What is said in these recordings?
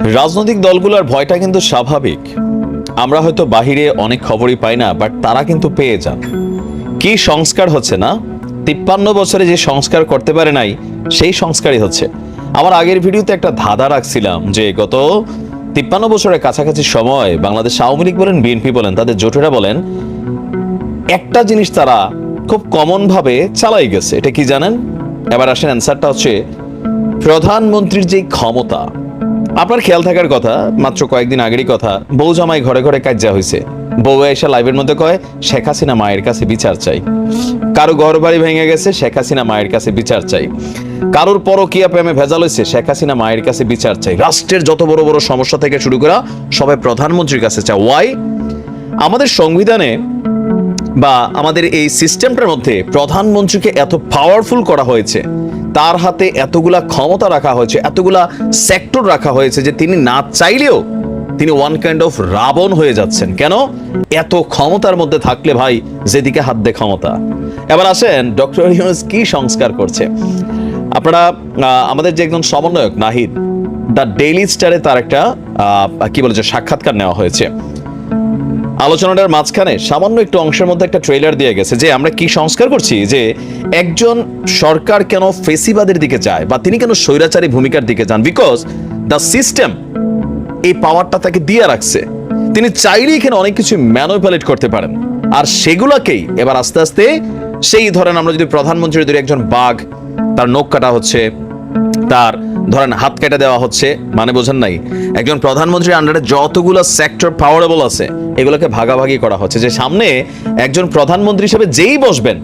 রাজনৈতিক দলগুলোর ভয়টা কিন্তু স্বাভাবিক। আমরা হয়তো বাহিরে অনেক খবরই পাই না বাট তারা কিন্তু পেয়ে যান। কি সংস্কার হচ্ছে না? তিপ্পান্ন বছরে যে সংস্কার করতে পারে নাই, সেই সংস্কারই হচ্ছে। আমার আগের ভিডিওতে একটা ধাঁধা রাখছিলাম যে গত তিপ্পান্ন বছরের কাছাকাছি সময় বাংলাদেশ আওয়ামী লীগ বলেন, বিএনপি বলেন, তাদের জোটেরা বলেন, একটা জিনিস তারা খুব কমন ভাবে চালাই গেছে। এটা কি জানেন? এবার আসেন অ্যান্সারটা হচ্ছে, প্রধানমন্ত্রীর যে ক্ষমতা আপনার খেয়াল থাকার কথা, মাত্র কয়েকদিন আগেরই কথা, বউ জামাই ঘরে ঘরে কাজা হয়েছে বউ এসে লাইভের মধ্যে কয়, শেখ হাসিনা মায়ের কাছে বিচার চাই। কারও ঘর বাড়ি ভেঙে গেছে, শেখ হাসিনা মায়ের কাছে বিচার চাই। কারোর পরকিয়া প্রেমে ভেজাল হয়েছে শেখ হাসিনা মায়ের কাছে বিচার চাই। রাষ্ট্রের যত বড় বড় সমস্যা থেকে শুরু করা সবাই প্রধানমন্ত্রীর কাছে চায়। ওয়াই আমাদের সংবিধানে বা আমাদের এই সিস্টেমটার মধ্যে প্রধানমন্ত্রীকে এত পাওয়ারফুল করা হয়েছে। তার হাতে এতগুলা ক্ষমতা রাখা হয়েছে, এতগুলা সেক্টর রাখা হয়েছে যে তিনি না চাইলেও তিনি ওয়ান কাইন্ড অফ রাবণ হয়ে যাচ্ছেন। কেন? এত ক্ষমতার মধ্যে থাকলে ভাই যেদিকে হাত দে ক্ষমতা। এবার আসেন ডক্টর ইউনুস কি সংস্কার করছে? আপনারা আমাদের যে একজন সমন্বয়ক, নাহিদ দ্য ডেইলি স্টারে তার একটা কি বলে যে সাক্ষাৎকার নেওয়া হয়েছে। আলোচনাটার মাঝখানে সামান্য একটু অংশের মধ্যে একটা ট্রেলার দিয়ে গেছে যে আমরা কি সংস্কার করছি যে একজন সরকার কেন ফেসিবাদের দিকে যায় বা তিনি কেন স্বৈরাচারী ভূমিকার দিকে যান? বিকজ দ্য সিস্টেম এই পাওয়ারটা তাকে দিয়ে রাখছে। তিনি চাইলেই এখানে অনেক কিছু ম্যানুপুলেট করতে পারেন। আর সেগুলোকেই এবার আস্তে আস্তে সেই ধরেন আমরা যদি প্রধানমন্ত্রীর ধরি একজন বাঘ, তার নখ কাটা হচ্ছে, তার ধরেন হাত কেটে দেওয়া হচ্ছে মানে বোঝেন নাই, একজন প্রধানমন্ত্রীর আন্ডারে যতগুলো সেক্টর পাওয়ারেবল আছে এগুলোকে ভাগাভাগি করা হচ্ছে যে সামনে একজন প্রধানমন্ত্রী হিসেবে যেই বসবেন,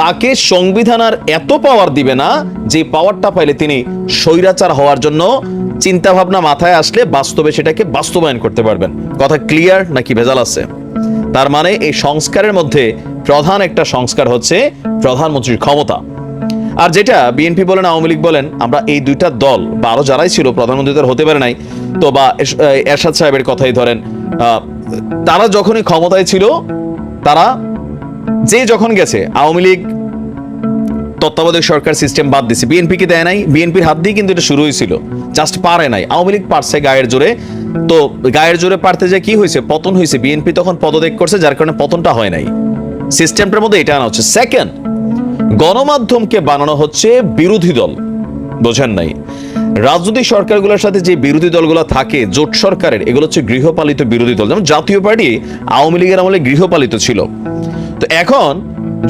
তাকে সংবিধান আর এত পাওয়ার দিবে না যে পাওয়ারটা পাইলে তিনি স্বৈরাচার হওয়ার জন্য চিন্তা ভাবনা মাথায় আসলে বাস্তবে সেটাকে বাস্তবায়ন করতে পারবেন। কথা ক্লিয়ার নাকি ভেজাল আছে? তার মানে এই সংস্কারের মধ্যে প্রধান একটা সংস্কার হচ্ছে প্রধানমন্ত্রীর ক্ষমতা। আর যেটা বিএনপি বলেন, আওয়ামী লীগ বলেন, আমরা এই দুইটা দল বা আরও যারাই ছিল, প্রধানমন্ত্রী হতে পারে নাই, তো বা এরশাদ সাহেবের কথাই ধরেন তারা যখনই ক্ষমতায় ছিল, তারা যে যখন গেছে, আওয়ামী লীগ, তত্ত্বাবধায়ক সরকার সিস্টেম বাদ দিছে বিএনপি কি দেয় নাই বিএনপির হাত দিয়ে কিন্তু এটা শুরু হয়েছিল জাস্ট পারে নাই। আওয়ামী লীগ পারছে গায়ের জোরে। তো গায়ের জোরে পারতে যে কি হয়েছে? পতন হয়েছে। বিএনপি তখন পদত্যাগ করছে, যার কারণে পতনটা হয় নাই। সিস্টেমটার মধ্যে এটা আনা হচ্ছে। সেকেন্ড গণমাধ্যমকে বানানো হচ্ছে বিরোধী দল। বোঝেন নাই। রাজনৈতিক সরকারগুলোর সাথে যে বিরোধী দলগুলো থাকে, জোট সরকারের, এগুলো হচ্ছে গৃহপালিত বিরোধী দল। যেমন জাতীয় পার্টি আওয়ামী লীগের আমলে গৃহপালিত ছিল। তো এখন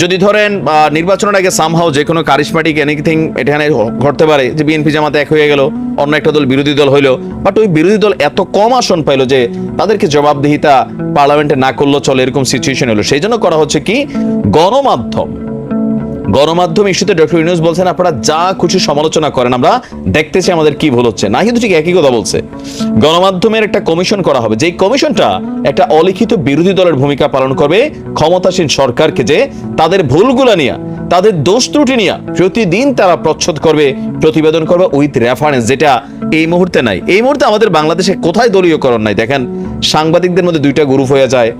যদি ধরেন নির্বাচনের আগে সামহাও যে কোনো কারিশমাটিক এনিথিং এখানে ঘটতে পারে, যে বিএনপি জামাতে এক হয়ে গেল, অন্য একটা দল বিরোধী দল হইল বাট ওই বিরোধী দল এত কম আসন পাইলো যে তাদেরকে জবাবদিহিতা পার্লামেন্টে না করলেও চলে এরকম সিচুয়েশন হলো সেই জন্য করা হচ্ছে কি? গণমাধ্যম। গণমাধ্যম ইস্যুতে ডক্টর ইউনুস বলছেন, আপনারা যা কিছু সমালোচনা করেন, আমরা দেখতেছি আমাদের কি ভুল হচ্ছে। না কিন্তু ঠিক একই কথা বলছে? গণমাধ্যমের একটা কমিশন করা হবে, যেই কমিশনটা একটা অলিখিত বিরোধী দলের ভূমিকা পালন করবে, ক্ষমতাসীন সরকারকে যে তাদের ভুলগুলা নিয়ে, তাদের দোষ ত্রুটি নিয়ে প্রতিদিন তারা প্রচ্ছদ করবে, প্রতিবেদন করবে উইথ রেফারেন্স, যেটা এই মুহূর্তে নাই। এই মুহূর্তে আমাদের বাংলাদেশে কোথায় দলীয়করণ নাই? দেখেন, সাংবাদিকদের মধ্যে দুইটা গ্রুপ হয়ে যায়।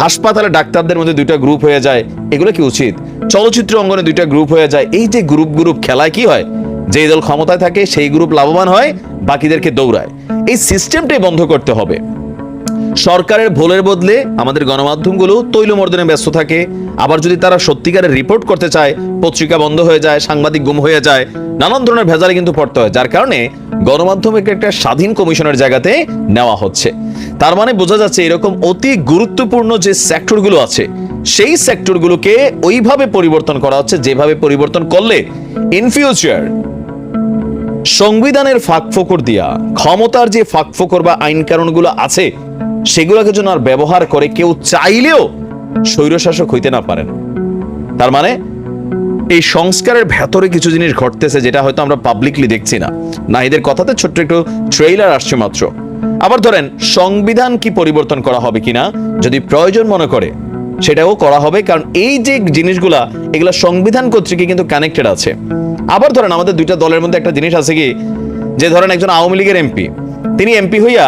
হাসপাতালে ডাক্তারদের মধ্যে দুইটা গ্রুপ হয়ে যায়, এগুলো কি উচিত? চলচ্চিত্র অঙ্গনে দুইটা গ্রুপ হয়ে যায়, এই যে গ্রুপ গ্রুপ খেলায় কি হয়? যে দল ক্ষমতায় থাকে, সেই গ্রুপ লাভবান হয়, বাকিদেরকে দৌড়ায়। এই সিস্টেমটাই বন্ধ করতে হবে। সরকারের ভুলের বদলে আমাদের গণমাধ্যমগুলো তৈলমর্দনে ব্যস্ত থাকে। আবার যদি তারা সত্যিকারের রিপোর্ট করতে চায়, পত্রিকা বন্ধ হয়ে যায়, সাংবাদিক গুম হয়ে যায়, নানান ধরনের ভেজালে কিন্তু পড়তে হয়, যার কারণে গণমাধ্যমকে একটা স্বাধীন কমিশনের জায়গাতে নেওয়া হচ্ছে। তার মানে বোঝা যাচ্ছে এরকম অতি গুরুত্বপূর্ণ যে সেক্টরগুলো আছে, সেই সেক্টরগুলোকে ওইভাবে পরিবর্তন করা হচ্ছে, যেভাবে পরিবর্তন করলে ইন ফিউচার সংবিধানের ফাঁক ফোকর দিয়া, ক্ষমতার যে ফাঁক ফোকর বা আইন কারণগুলো আছে সেগুলোকে যেন আর ব্যবহার করে কেউ চাইলেও স্বৈরশাসক হইতে না পারেন। তার মানে এই সংস্কারের ভেতরে কিছু জিনিস ঘটতেছে যেটা হয়তো আমরা পাবলিকলি দেখছি না। নাহিদের কথাতে ছোট্ট একটু ট্রেইলার আসছে মাত্র। আবার ধরেন, সংবিধান কি পরিবর্তন করা হবে কিনা যদি প্রয়োজন মনে করে, সেটাও করা হবে, কারণ এই যে জিনিসগুলা, এগুলা সংবিধান কর্তৃক কিন্তু কানেক্টেড আছে। আবার ধরেন, আমাদের দুইটা দলের মধ্যে একটা জিনিস আছে কি, যে ধরেন একজন আওয়ামী লীগের এমপি, তিনি এমপি হইয়া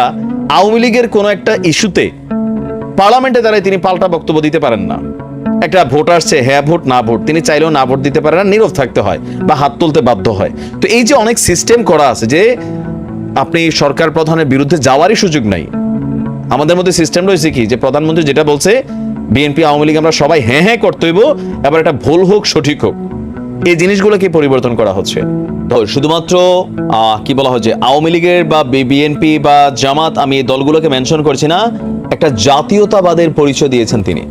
আওয়ামী লীগের কোনো একটা ইস্যুতে পার্লামেন্টে দাঁড়ায় তিনি পাল্টা বক্তব্য দিতে পারেন না। একটা ভোট আসছে হ্যাঁ ভোট, না ভোট, তিনি চাইলেও না ভোট দিতে পারেন না নীরব থাকতে হয় বা হাত তুলতে বাধ্য হয়। তো এই যে অনেক সিস্টেম করা আছে যে আপনি সরকার প্রধানের বিরুদ্ধে যাওয়ারই সুযোগ নাই। আমাদের মধ্যে সিস্টেম রয়েছে কি? যে প্রধানমন্ত্রী যেটা বলছে, বিএনপি, আওয়ামী লীগ আমরা সবাই হ্যাঁ হ্যাঁ করতে হইব এবার এটা ভুল হোক, সঠিক হোক। এই জিনিসগুলোকে পরিবর্তন করা হচ্ছে? তো শুধুমাত্র কি বলা যে, আওয়ামী লীগের বা বিএনপি বা জামাত আমি এই দলগুলোকে মেনশন করছি না, একটা জাতীয়তাবাদের পরিচয় দিয়েছেন তিনি।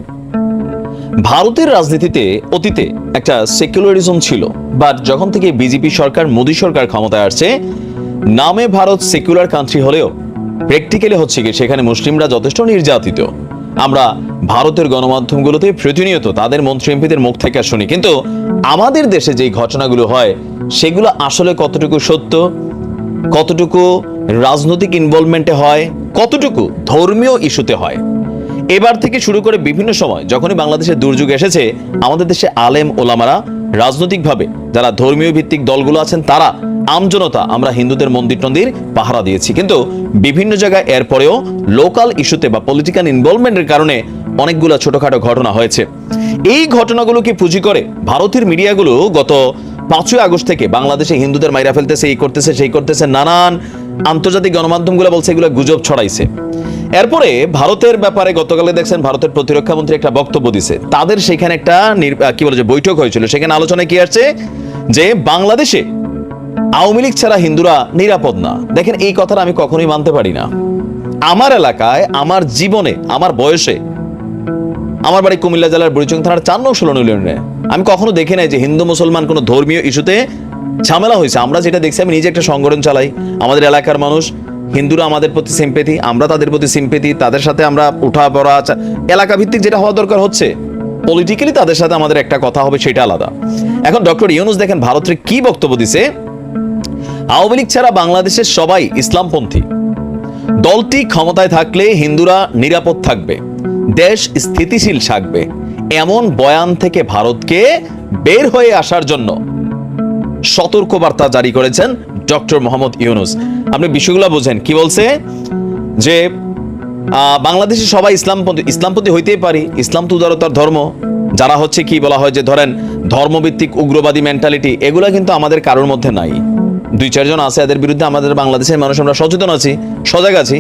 ভারতের রাজনীতিতে, অতীতে একটা সেকুলারিজম ছিল বাট যখন থেকে বিজেপি সরকার, মোদী সরকার ক্ষমতায় আসছে, নামে ভারত সেকুলার কান্ট্রি হলেও প্র্যাকটিক্যালি হচ্ছে কি, সেখানে মুসলিমরা যথেষ্ট নির্যাতিত। আমরা ভারতের গণমাধ্যমগুলোতে প্রতিনিয়ত তাদের মন্ত্রী এমপিদের মুখ থেকে শুনি। কিন্তু আমাদের দেশে যে ঘটনাগুলো হয়, সেগুলো আসলে কতটুকু সত্য? কতটুকু রাজনৈতিক ইনভলভমেন্টে হয়? কতটুকু ধর্মীয় ইস্যুতে হয়? এবার থেকে শুরু করে বিভিন্ন সময় যখনই বাংলাদেশের দুর্যোগ এসেছে, আমাদের দেশে আলেম ওলামারা রাজনৈতিকভাবে যারা ধর্মীয় ভিত্তিক দলগুলো আছেন, তারা আমজনতা আমরা হিন্দুদের মন্দির টন্দির পাহারা দিয়েছি। কিন্তু বিভিন্ন জায়গায় এরপরেও লোকাল ইস্যুতে বা পলিটিক্যাল ইনভলভমেন্টের কারণে অনেকগুলো ছোটখাটো ঘটনা হয়েছে। এই ঘটনাগুলোকে পুঁজি করে? ভারতের মিডিয়াগুলো গত পাঁচই আগস্ট থেকে বাংলাদেশে হিন্দুদের মাইরা ফেলতেছে, এই করতেছে, সেই করতেছে, নানান আন্তর্জাতিক গণমাধ্যমগুলো বলছে এগুলো গুজব ছড়াইছে। এরপরে ভারতের ব্যাপারে গতকালে দেখছেন ভারতের প্রতিরক্ষা মন্ত্রী একটা বক্তব্য দিছে। তাদের সেখানে একটা কি বলে যে বৈঠক হয়েছিল। সেখানে আলোচনায় কি আসছে? যে বাংলাদেশে আওয়ামী লীগ ছাড়া হিন্দুরা নিরাপদ না। দেখেন, এই কথাটা আমি কখনোই মানতে পারি না। আমার এলাকায়, আমার জীবনে, আমার বয়সে আমার বাড়ি কুমিল্লা জেলার বুড়িচং থানার চার নং ষোলো ইউনিয়নে। আমি কখনো দেখি নাই যে হিন্দু, মুসলমান কোনো ধর্মীয় ইস্যুতে ঝামেলা হয়েছে। আমরা যেটা দেখছি, আমি নিজে একটা সংগঠন চালাই। আমাদের এলাকার মানুষ, হিন্দুরা আমাদের প্রতি সিম্পেথি আমরা তাদের প্রতি সিম্পেথি তাদের সাথে আমরা উঠা পড়া এলাকা ভিত্তিক যেটা হওয়া দরকার হচ্ছে পলিটিক্যালি তাদের সাথে আমাদের একটা কথা হবে, সেটা আলাদা। এখন ডক্টর ইউনুস দেখেন, ভারতের কি বক্তব্য দিছে? আওয়ামী লীগ ছাড়া বাংলাদেশের সবাই ইসলামপন্থী। দলটি ক্ষমতায় থাকলে হিন্দুরা নিরাপদ থাকবে। দেশ স্থিতিশীল থাকবে এমন বয়ান থেকে ভারতকে বের হয়ে আসার জন্য সতর্কবার্তা জারি করেছেন ডক্টর মোহাম্মদ ইউনুস। আপনি বিষয়গুলো বোঝেন, কি বলছে? যে বাংলাদেশে সবাই ইসলামপন্থী ইসলামপন্থী হইতেই পারি, ইসলাম তো উদারতার ধর্ম। যারা হচ্ছে কি বলা হয় যে ধরেন ধর্মভিত্তিক উগ্রবাদী মেন্টালিটি এগুলো কিন্তু আমাদের কারোর মধ্যে নাই। দুই, চারজন আছে, এদের বিরুদ্ধে আমাদের বাংলাদেশের মানুষ আমরা সচেতন আছি, সজাগ আছি।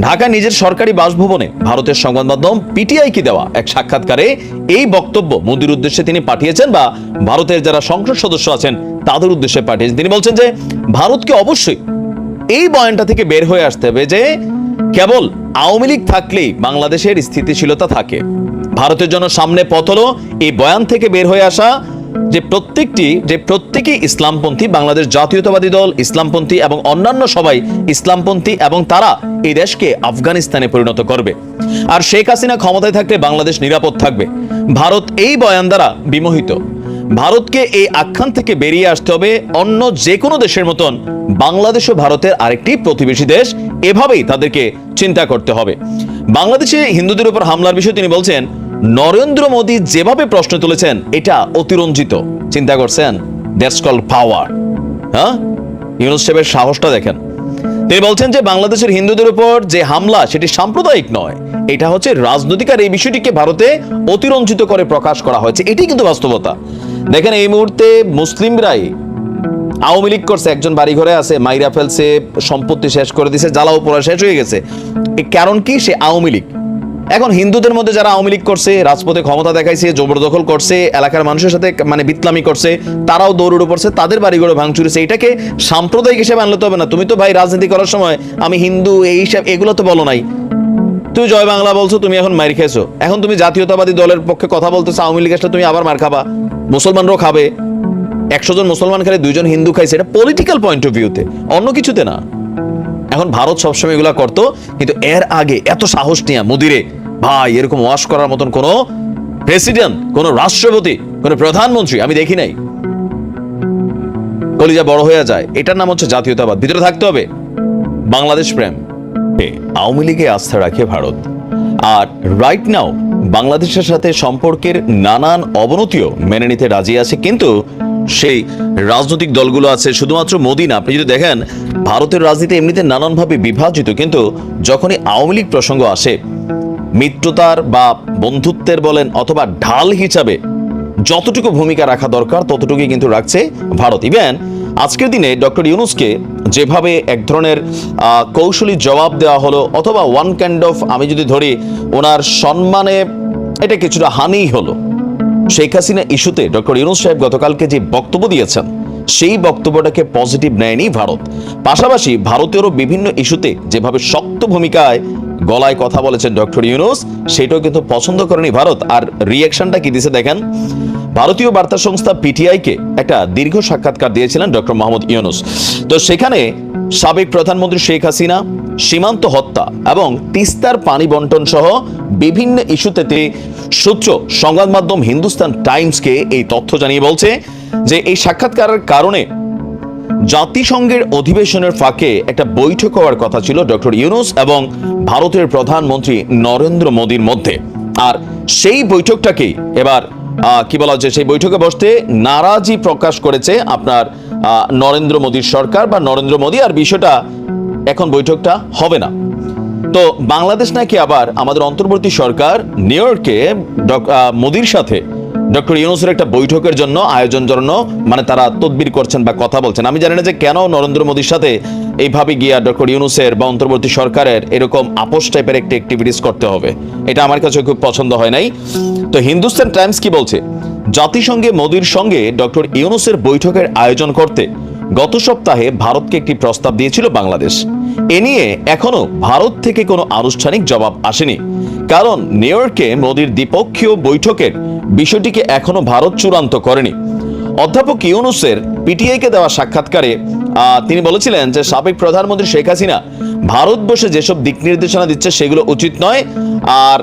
ঢাকা নিজের সরকারি বাসভবনে ভারতের সংবাদ মাধ্যম পিটিআই কি দেওয়া এক সাক্ষাৎকারে এই বক্তব্য মোদির উদ্দেশ্যে তিনি পাঠিয়েছেন বা ভারতের যারা সংসদ সদস্য আছেন তাদের উদ্দেশ্যে পাঠিয়েছেন। তিনি বলছেন যে, ভারতকে অবশ্যই এই বয়ানটা থেকে বের হয়ে আসতে হবে যে, কেবল আওয়ামী লীগ থাকলেই বাংলাদেশের স্থিতিশীলতা থাকে। ভারতের জন্য সামনে পথ এই বয়ান থেকে বের হয়ে আসা যে প্রত্যেকটি, যে প্রত্যেকেই ইসলামপন্থী, বাংলাদেশ জাতীয়তাবাদী দল, ইসলামপন্থী এবং অন্যান্য সবাই ইসলামপন্থী এবং তারা এই দেশকে আফগানিস্তানে পরিণত করবে। আর শেখ হাসিনা ক্ষমতায় থাকলে বাংলাদেশ নিরাপদ থাকবে। ভারত এই বয়ান দ্বারা বিমোহিত। ভারতকে এই আখ্যান থেকে বেরিয়ে আসতে হবে অন্য যে কোনো দেশের মতন। বাংলাদেশ ও ভারতের আরেকটি প্রতিবেশী দেশ, এভাবেই তাদেরকে চিন্তা করতে হবে। বাংলাদেশে হিন্দুদের উপর হামলার বিষয়ে তিনি বলছেন নরেন্দ্র মোদী যেভাবে প্রশ্ন তুলেছেন, এটা অতিরঞ্জিত। চিন্তা করছেন দ্যাটস কল পাওয়ার হ্যাঁ? ইউনুস সাহেবের সাহসটা দেখেন। তিনি বলছেন যে, বাংলাদেশের হিন্দুদের উপর যে হামলা, সেটি সাম্প্রদায়িক নয়। এটা হচ্ছে রাজনৈতিক আর এই বিষয়টিকে ভারতে অতিরঞ্জিত করে প্রকাশ করা হয়েছে। এটি কিন্তু বাস্তবতা। দেখেন, এই মুহূর্তে মুসলিমরাই আওয়ামী লীগ করছে, একজন বাড়ি ঘরে আছে, মাইরা ফেলছে, সম্পত্তি শেষ করে দিছে, জ্বালাও পোড়া শেষ হয়ে গেছে। কারণ কি? সে আওয়ামী লীগ। এখন হিন্দুদের মধ্যে যারা আওয়ামী লীগ করছে, রাজপথে ক্ষমতা দেখাইছে, জবরদখল করছে, এলাকার মানুষের সাথে মানে বিতলামি করছে, তারাও দৌড়ে পড়ছে, তাদের বাড়িঘরে ভাঙচুরেছে এটাকে সাম্প্রদায়িক হিসেবে আনলে তো হবে না। তুমি তো ভাই রাজনীতি করার সময় আমি হিন্দু, এই সব এগুলো তো বলো নাই। তুমি জয় বাংলা বলছো, তুমি এখন মার খেয়েছো। এখন তুমি জাতীয়তাবাদী দলের পক্ষে কথা বলতেছো, আওয়ামী লীগের সাথে তুমি আবার মার খাবা। মুসলমানরাও খাবে। একশো জন মুসলমান খেলে দুইজন হিন্দু খাইছে। এটা পলিটিক্যাল পয়েন্ট অফ ভিউতে অন্য কিছুতে না। এখন ভারত সবসময় এগুলা করতো, কিন্তু এর আগে এত সাহস নিয়ে মুদিরে, ভাই, এরকম ওয়াশ করার মতন কোনো প্রেসিডেন্ট, কোনো রাষ্ট্রপতি, কোনো প্রধানমন্ত্রী আমি দেখি নাই। কলিজা বড় হয়ে যায়। এটার নাম হচ্ছে জাতীয়তাবাদ। ভিতরে থাকতে হবে। বাংলাদেশ প্রেম। আওয়ামী লীগে আস্থা রাখে ভারত। আর রাইট নাও বাংলাদেশের সাথে সম্পর্কের নানান অবনতিও মেনে নিতে রাজি আছে। কিন্তু সেই রাজনৈতিক দলগুলো আছে, শুধুমাত্র মোদী না, আপনি যদি দেখেন ভারতের রাজনীতি এমনিতে নানানভাবে বিভাজিত, কিন্তু যখনই আওয়ামী লীগ প্রসঙ্গ আসে, মিত্রতার বা বন্ধুত্বের বলেন অথবা ঢাল হিসাবে যতটুকু ভূমিকা রাখা দরকার, ততটুকুই কিন্তু রাখছে ভারত। ইভেন আজকের দিনে ডক্টর ইউনুসকে যেভাবে এক ধরনের কৌশলী জবাব দেওয়া হলো, অথবা ওয়ান কাইন্ড অফ আমি যদি ধরি, ওনার সম্মানে এটা কিছুটা হানিই হলো। শেখ হাসিনা ইস্যুতে ডক্টর ইউনুস সাহেব গতকালকে যে বক্তব্য দিয়েছেন সেই বক্তব্যটাকে পজিটিভ নেয়নি ভারত। পাশাপাশি ভারতেরও বিভিন্ন ইস্যুতে যেভাবে শক্ত ভূমিকায় গলায় কথা বলেছেন ডক্টর ইউনুস, সেটাও কিন্তু পছন্দ করেনি ভারত। আর রিয়াকশনটা কি দিছে দেখেন? ভারতীয় বার্তা সংস্থা পিটিআইকে একটা দীর্ঘ সাক্ষাৎকার দিয়েছিলেন ডক্টর মোহাম্মদ ইউনুস। তো সেখানে সাবেক প্রধানমন্ত্রী শেখ হাসিনা, সীমান্ত হত্যা এবং তিস্তার পানি বন্টন সহ বিভিন্ন ইস্যুতে সূত্র সংবাদ মাধ্যম হিন্দুস্তান টাইমসকে এই তথ্য জানিয়ে বলছে যে এই সাক্ষাৎকারের কারণে জাতিসংঘের অধিবেশনের ফাঁকে একটা বৈঠক হওয়ার কথা ছিল ডক্টর ইউনুস এবং ভারতের প্রধানমন্ত্রী নরেন্দ্র মোদীর মধ্যে। আর সেই বৈঠকটাকেই এবার কি বলা হচ্ছে? সেই বৈঠকে বসতে নারাজি প্রকাশ করেছে আপনার নরেন্দ্র মোদীর সরকার বা নরেন্দ্র মোদী, আর বিষয়টা এখন বৈঠকটা হবে না। তো বাংলাদেশ নাকি আবার আমাদের অন্তর্বর্তী সরকার নিউ ইয়র্কে মোদীর সাথে ডক্টর ইউনুসের একটা বৈঠকের জন্য আয়োজন জন্য মানে তারা তদবির করছেন বা কথা বলছেন। আমি জানি না যে কেন নরেন্দ্র মোদীর সাথে এইভাবে গিয়া ডক্টর ইউনুসের বা অন্তর্বর্তী সরকারের এরকম আপোষ টাইপের একটি অ্যাক্টিভিটিস করতে হবে। এটা আমার কাছে খুব পছন্দ হয় নাই। তো হিন্দুস্তান টাইমস কি বলছে? জাতিসংঘে মোদির সঙ্গে ডক্টর ইউনুসের বৈঠকের আয়োজন করতে গত সপ্তাহে ভারতকে একটি প্রস্তাব দিয়েছিল বাংলাদেশ। এ নিয়ে এখনও ভারত থেকে কোনো আনুষ্ঠানিক জবাব আসেনি। কারণ নিউ ইয়র্কে মোদীর দ্বিপক্ষীয় বৈঠকের বিষয়টিকে এখনও ভারত চূড়ান্ত করেনি। অধ্যাপক ইউনুসের পিটিআইকে দেওয়া সাক্ষাৎকারে তিনি বলেছিলেন যে, সাবেক প্রধানমন্ত্রী শেখ হাসিনা ভারত বসে যেসব দিক নির্দেশনা দিচ্ছে সেগুলো উচিত নয়। আর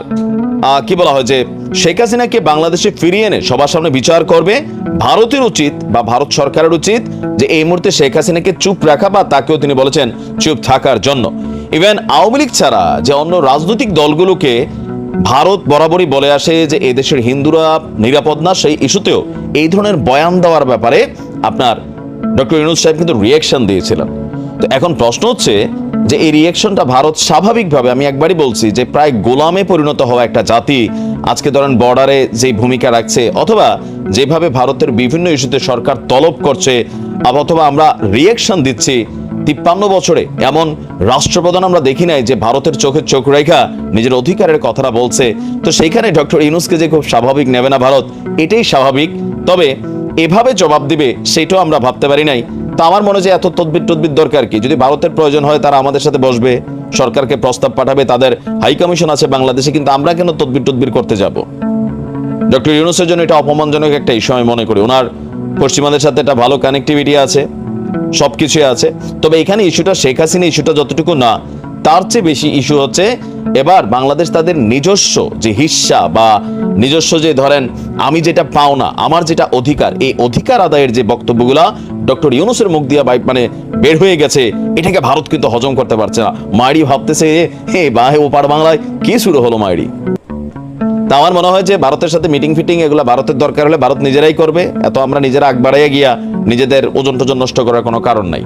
কি বলা হয় যে, শেখ হাসিনাকে বাংলাদেশে ফিরিয়ে এনে সবার সামনে বিচার করবে ভারতের উচিত বা ভারত সরকারের উচিত যে, এই মুহূর্তে শেখ হাসিনাকে চুপ রাখা বা তাকেও তিনি বলেছেন চুপ থাকার জন্য। ইভেন আওয়ামী লীগ ছাড়া যে, অন্য রাজনৈতিক দলগুলোকে ভারত বরাবরই বলে আসে যে এই দেশের হিন্দুরা নিরাপদ না, সেই ইস্যুতেও এই ধরনের বয়ান দেওয়ার ব্যাপারে আপনার ডক্টর ইউনুস সাহেব কিন্তু রিয়েকশন দিয়েছিলেন। তো এখন প্রশ্ন হচ্ছে যে এই রিয়েকশনটা ভারত স্বাভাবিকভাবে, আমি একবারই বলছি যে প্রায় গোলামে পরিণত হওয়া একটা জাতি, আজকে ধরেন বর্ডারে যে ভূমিকা রাখছে, অথবা যেভাবে ভারতের বিভিন্ন ইস্যুতে সরকার তলব করছে, অথবা আমরা রিয়েকশন দিচ্ছি তিপ্পান্ন বছরে এমন রাষ্ট্রপ্রধান আমরা দেখি নাই যে ভারতের চোখের চোখ রেখা নিজের অধিকারের কথাটা বলছে। তো সেইখানে ডক্টর ইউনুসকে যে খুব স্বাভাবিক নেবে না ভারত, এটাই স্বাভাবিক। তবে এভাবে জবাব দিবে সেটাও আমরা ভাবতে পারি নাই। তা আমার মনে যে এত তদবির টদবির দরকার কি? যদি ভারতের প্রয়োজন হয় তারা আমাদের সাথে বসবে, সরকারকে প্রস্তাব পাঠাবে, তাদের হাই কমিশন আছে বাংলাদেশে, কিন্তু আমরা কেন তদবির টদবির করতে যাব? ডক্টর ইউনুসের জন্য এটা অপমানজনক একটা ইস্যু আমি মনে করি। ওনার পশ্চিমাদের সাথে একটা ভালো কানেক্টিভিটি আছে। সব কিছুই আছে। তবে এখানে ইস্যুটা শেখ হাসিনা ইস্যুটা যতটুকু না, তার চেয়ে বেশি ইস্যু হচ্ছে এবার বাংলাদেশ তাদের নিজস্ব যে হিস্সা বা নিজস্ব যে ধরেন, আমি যেটা পাও না, আমার যেটা অধিকার, এই অধিকার আদায়ের যে বক্তব্যগুলা ডক্টর ইউনুসের মুখ দিয়ে বাই- মানে বের হয়ে গেছে, এটাকে ভারত কিন্তু হজম করতে পারছে না। মায়েরি ভাবতেছে, হে বা হে ও ওপার বাংলায় কি শুরু হলো মায়েরি তা আমার মনে হয় যে ভারতের সাথে মিটিং ফিটিং এগুলো ভারতের দরকার হলে ভারত নিজেরাই করবে। এত আমরা নিজেরা আগ বাড়াইয়া গিয়া নিজেদের ওজন টোজন নষ্ট করার কোনো কারণ নাই।